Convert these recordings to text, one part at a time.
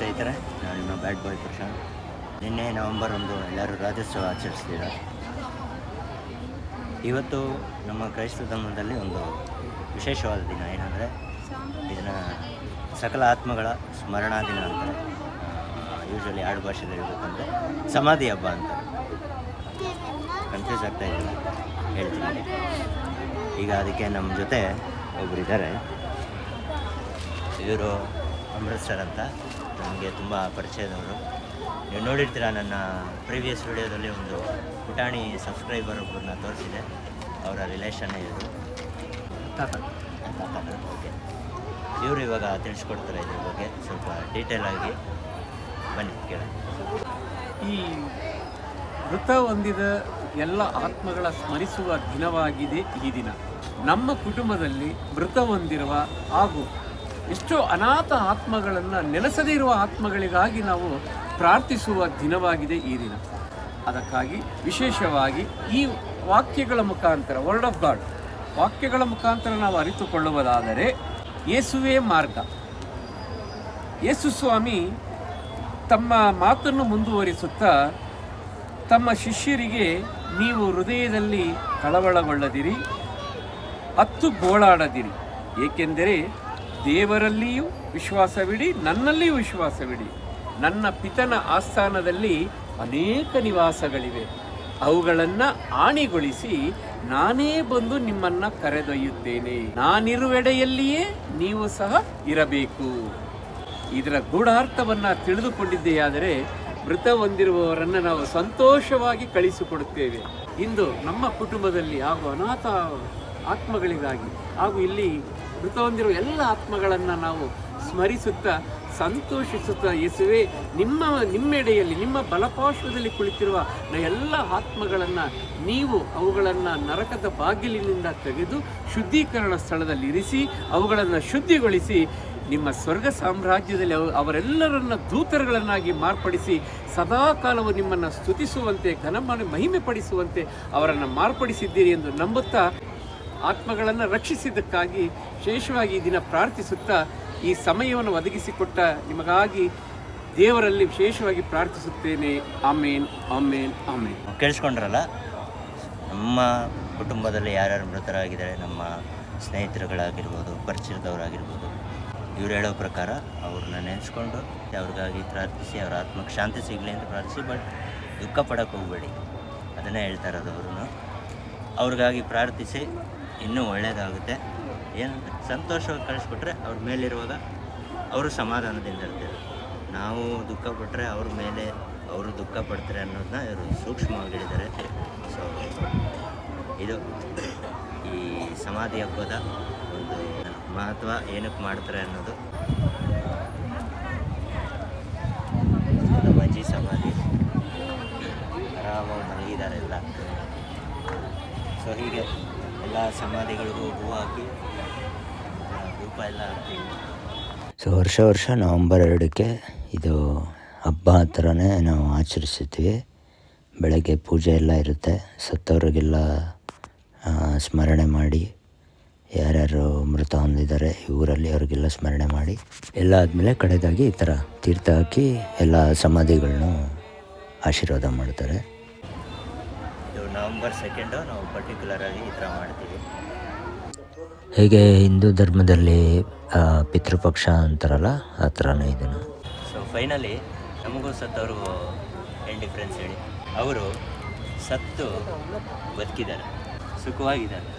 ಸ್ನೇಹಿತರೆ, ನಾನು ನಿಮ್ಮ ಬ್ಯಾಡ್ ಬಾಯ್ ಪ್ರಶಾಂತ್. ನಿನ್ನೆ ನವೆಂಬರ್ ಒಂದು ಎಲ್ಲರೂ ರಾಜ್ಯೋತ್ಸವ ಆಚರಿಸ್ತೀರ? ಇವತ್ತು ನಮ್ಮ ಕ್ರೈಸ್ತ ಧರ್ಮದಲ್ಲಿ ಒಂದು ವಿಶೇಷವಾದ ದಿನ. ಏನಂದರೆ, ಇದನ್ನು ಸಕಲ ಆತ್ಮಗಳ ಸ್ಮರಣಾ ದಿನ ಅಂತಾರೆ ಯೂಶ್ವಲಿ ಆಡು ಭಾಷೆಯಲ್ಲಿ ಹೇಳ್ಬೇಕಂದ್ರೆ ಸಮಾಧಿ ಹಬ್ಬ ಅಂತ. ಕನ್ಫ್ಯೂಸ್ ಆಗ್ತಾ ಇದ್ದೀನಿ ಹೇಳ್ತೀನಿ. ಈಗ ಅದಕ್ಕೆ ನಮ್ಮ ಜೊತೆ ಒಬ್ಬರಿದ್ದಾರೆ ಇವರು ಅಮೃತ್ಸರ್ ಅಂತ. ನಮಗೆ ತುಂಬ ಪರಿಚಯದವರು. ನೀವು ನೋಡಿರ್ತೀರಾ ನನ್ನ ಪ್ರೀವಿಯಸ್ ವಿಡಿಯೋದಲ್ಲಿ ಒಂದು ಪುಟಾಣಿ ಸಬ್ಸ್ಕ್ರೈಬರ್ ಒಬ್ಬರನ್ನ ತೋರಿಸಿದೆ. ಅವರ ರಿಲೇಷನ್ನೇ ಇವರು ಓಕೆ ಇವರು ಇವಾಗ ತಿಳಿಸ್ಕೊಡ್ತಾರೆ ಇದ್ರ ಬಗ್ಗೆ. ಸ್ವಲ್ಪ ಡೀಟೇಲ್ ಆಗಿ ಬನ್ನಿ ಕೇಳ ಈ ಮೃತ ಹೊಂದಿದ ಎಲ್ಲ ಆತ್ಮಗಳ ಸ್ಮರಿಸುವ ದಿನವಾಗಿದೆ ಈ ದಿನ. ನಮ್ಮ ಕುಟುಂಬದಲ್ಲಿ ಮೃತ ಹೊಂದಿರುವ ಹಾಗೂ ಎಷ್ಟೋ ಅನಾಥ ಆತ್ಮಗಳನ್ನು ನೆಲೆಸದೇ ಇರುವ ಆತ್ಮಗಳಿಗಾಗಿ ನಾವು ಪ್ರಾರ್ಥಿಸುವ ದಿನವಾಗಿದೆ ಈ ದಿನ. ಅದಕ್ಕಾಗಿ ವಿಶೇಷವಾಗಿ ಈ ವಾಕ್ಯಗಳ ಮುಖಾಂತರ ವರ್ಡ್ ಆಫ್ ಗಾಡ್ ವಾಕ್ಯಗಳ ಮುಖಾಂತರ ನಾವು ಅರಿತುಕೊಳ್ಳುವುದಾದರೆ ಯೇಸುವೇ ಮಾರ್ಗ. ಯೇಸು ಸ್ವಾಮಿ ತಮ್ಮ ಮಾತನ್ನು ಮುಂದುವರಿಸುತ್ತಾ ತಮ್ಮ ಶಿಷ್ಯರಿಗೆ ನೀವು ಹೃದಯದಲ್ಲಿ ಕಳವಳಗೊಳ್ಳದಿರಿ ಹತ್ತು ಗೋಳಾಡದಿರಿ, ಏಕೆಂದರೆ ದೇವರಲ್ಲಿಯೂ ವಿಶ್ವಾಸವಿಡಿ, ನನ್ನಲ್ಲಿಯೂ ವಿಶ್ವಾಸವಿಡಿ. ನನ್ನ ಪಿತನ ಆಸ್ಥಾನದಲ್ಲಿ ಅನೇಕ ನಿವಾಸಗಳಿವೆ. ಅವುಗಳನ್ನು ಆಣಿಗೊಳಿಸಿ ನಾನೇ ಬಂದು ನಿಮ್ಮನ್ನು ಕರೆದೊಯ್ಯುತ್ತೇನೆ. ನಾನಿರುವೆಡೆಯಲ್ಲಿಯೇ ನೀವು ಸಹ ಇರಬೇಕು. ಇದರ ಗೂಢಾರ್ಥವನ್ನು ತಿಳಿದುಕೊಂಡಿದ್ದೆಯಾದರೆ ಮೃತ ಹೊಂದಿರುವವರನ್ನು ನಾವು ಸಂತೋಷವಾಗಿ ಕಳಿಸಿಕೊಡುತ್ತೇವೆ. ಇಂದು ನಮ್ಮ ಕುಟುಂಬದಲ್ಲಿ ಹಾಗೂ ಅನಾಥ ಆತ್ಮಗಳಿಗಾಗಿ ಹಾಗೂ ಇಲ್ಲಿ ಮೃತ ಹೊಂದಿರುವ ಎಲ್ಲ ಆತ್ಮಗಳನ್ನು ನಾವು ಸ್ಮರಿಸುತ್ತಾ ಸಂತೋಷಿಸುತ್ತಾ ಯೇಸುವೆ, ನಿಮ್ಮ ನಿಮ್ಮೆಡೆಯಲ್ಲಿ, ನಿಮ್ಮ ಬಲಪಾರ್ಶ್ವದಲ್ಲಿ ಕುಳಿತಿರುವ ಎಲ್ಲ ಆತ್ಮಗಳನ್ನು ನೀವು ಅವುಗಳನ್ನು ನರಕದ ಬಾಗಿಲಿನಿಂದ ತೆಗೆದು ಶುದ್ಧೀಕರಣ ಸ್ಥಳದಲ್ಲಿ ಇರಿಸಿ, ಅವುಗಳನ್ನು ಶುದ್ಧಿಗೊಳಿಸಿ, ನಿಮ್ಮ ಸ್ವರ್ಗ ಸಾಮ್ರಾಜ್ಯದಲ್ಲಿ ಅವ- ಅವರೆಲ್ಲರನ್ನ ದೂತರುಗಳನ್ನಾಗಿ ಮಾರ್ಪಡಿಸಿ, ಸದಾಕಾಲವು ನಿಮ್ಮನ್ನು ಸ್ತುತಿಸುವಂತೆ, ಘನಮಾನ ಮಹಿಮೆ ಪಡಿಸುವಂತೆ ಅವರನ್ನು ಮಾರ್ಪಡಿಸಿದ್ದೀರಿ ಎಂದು ನಂಬುತ್ತಾ ಆತ್ಮಗಳನ್ನು ರಕ್ಷಿಸಿದ್ದಕ್ಕಾಗಿ ವಿಶೇಷವಾಗಿ ಈ ದಿನ ಪ್ರಾರ್ಥಿಸುತ್ತಾ ಈ ಸಮಯವನ್ನು ಒದಗಿಸಿಕೊಟ್ಟ ನಿಮಗಾಗಿ ದೇವರಲ್ಲಿ ವಿಶೇಷವಾಗಿ ಪ್ರಾರ್ಥಿಸುತ್ತೇನೆ. ಆಮೇನ್ ಆಮೇನ್ ಆಮೇನ್. ಕೇಳಿಸ್ಕೊಂಡ್ರಲ್ಲ? ನಮ್ಮ ಕುಟುಂಬದಲ್ಲಿ ಯಾರ್ಯಾರು ಮೃತರಾಗಿದ್ದಾರೆ, ನಮ್ಮ ಸ್ನೇಹಿತರುಗಳಾಗಿರ್ಬೋದು, ಪರಿಚಯದವರಾಗಿರ್ಬೋದು, ಇವ್ರು ಹೇಳೋ ಪ್ರಕಾರ ಅವ್ರನ್ನ ನೆನೆಸ್ಕೊಂಡು ಅವ್ರಿಗಾಗಿ ಪ್ರಾರ್ಥಿಸಿ, ಅವ್ರ ಆತ್ಮಕ್ಕೆ ಶಾಂತಿ ಸಿಗಲಿ ಅಂತ ಪ್ರಾರ್ಥಿಸಿ, ಬಟ್ ದುಃಖ ಪಡೋಕ್ಕೆ ಹೋಗಬೇಡಿ. ಅದನ್ನೇ ಹೇಳ್ತಾ ಇರೋದು ಅವ್ರೂ ಅವ್ರಿಗಾಗಿ ಪ್ರಾರ್ಥಿಸಿ ಇನ್ನೂ ಒಳ್ಳೆಯದಾಗುತ್ತೆ ಏನು ಸಂತೋಷವಾಗಿ ಕಳಿಸ್ಬಿಟ್ರೆ ಅವ್ರ ಮೇಲಿರುವಾಗ ಅವರು ಸಮಾಧಾನದಿಂದ ಇರ್ತಾರೆ. ನಾವು ದುಃಖ ಪಟ್ಟರೆ ಅವ್ರ ಮೇಲೆ ಅವರು ದುಃಖ ಪಡ್ತಾರೆ ಅನ್ನೋದನ್ನ ಇವರು ಸೂಕ್ಷ್ಮವಾಗಿ ಹೇಳಿದ್ದಾರೆ ಸೊ ಇದು ಈ ಸಮಾಧಿ ಹಬ್ಬದ ಒಂದು ಮಹತ್ವ, ಏನಕ್ಕೆ ಮಾಡ್ತಾರೆ ಅನ್ನೋದು. ಅಜ್ಜಿ ಸಮಾಧಿ. ಆರಾಮಾಗಿ ಮಲಗಿದ್ದಾರೆ ಎಲ್ಲ. ಸೊ ಹೀಗೆ. ಎಲ್ಲ ಸಮಾಧಿಗಳಿಗೂ ಹೋಗುವಾಗಿ ಹಾಕಿ ಧೂಪ ಎಲ್ಲ ಹಾಕ್ತೀವಿ. ಸೊ ವರ್ಷ ವರ್ಷ ನವಂಬರ್ ಎರಡಕ್ಕೆ ಇದು ಹಬ್ಬ ಥರನೇ ನಾವು ಆಚರಿಸ್ತೀವಿ ಬೆಳಗ್ಗೆ ಪೂಜೆ ಎಲ್ಲ ಇರುತ್ತೆ. ಸತ್ತವರಿಗೆಲ್ಲ ಸ್ಮರಣೆ ಮಾಡಿ, ಯಾರ್ಯಾರು ಮೃತ ಹೊಂದಿದ್ದಾರೆ ಊರಲ್ಲಿ ಅವ್ರಿಗೆಲ್ಲ ಸ್ಮರಣೆ ಮಾಡಿ, ಎಲ್ಲ ಆದಮೇಲೆ ಕಡೆದಾಗಿ ಈ ಥರ ತೀರ್ಥ ಹಾಕಿ ಎಲ್ಲ ಸಮಾಧಿಗಳನ್ನೂ ಆಶೀರ್ವಾದ ಮಾಡ್ತಾರೆ. ನವಂಬರ್ ಸೆಕೆಂಡು ನಾವು ಪರ್ಟಿಕ್ಯುಲರ್ ಆಗಿ ಈ ಥರ ಮಾಡ್ತೀವಿ. ಹೇಗೆ ಹಿಂದೂ ಧರ್ಮದಲ್ಲಿ ಪಿತೃಪಕ್ಷ ಅಂತಾರಲ್ಲ ಆ ಥರನೇ ಇದನ್ನು? ಸೊ ಫೈನಲಿ ನಮಗೂ ಸತ್ತವರು ಏನು ಡಿಫ್ರೆನ್ಸ್ ಹೇಳಿ? ಅವರು ಸತ್ತು ಬದುಕಿದ್ದಾರೆ. ಸುಖವಾಗಿದ್ದಾರೆ.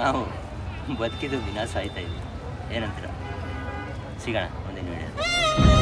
ನಾವು ಬದುಕಿದ್ದು ವಿನಾಶ ಆಯ್ತಾ ಇದ್ದೀವಿ ಏನಂತೀರ? ಸಿಗೋಣ ಮುಂದಿನ ವಿಡಿಯೋ.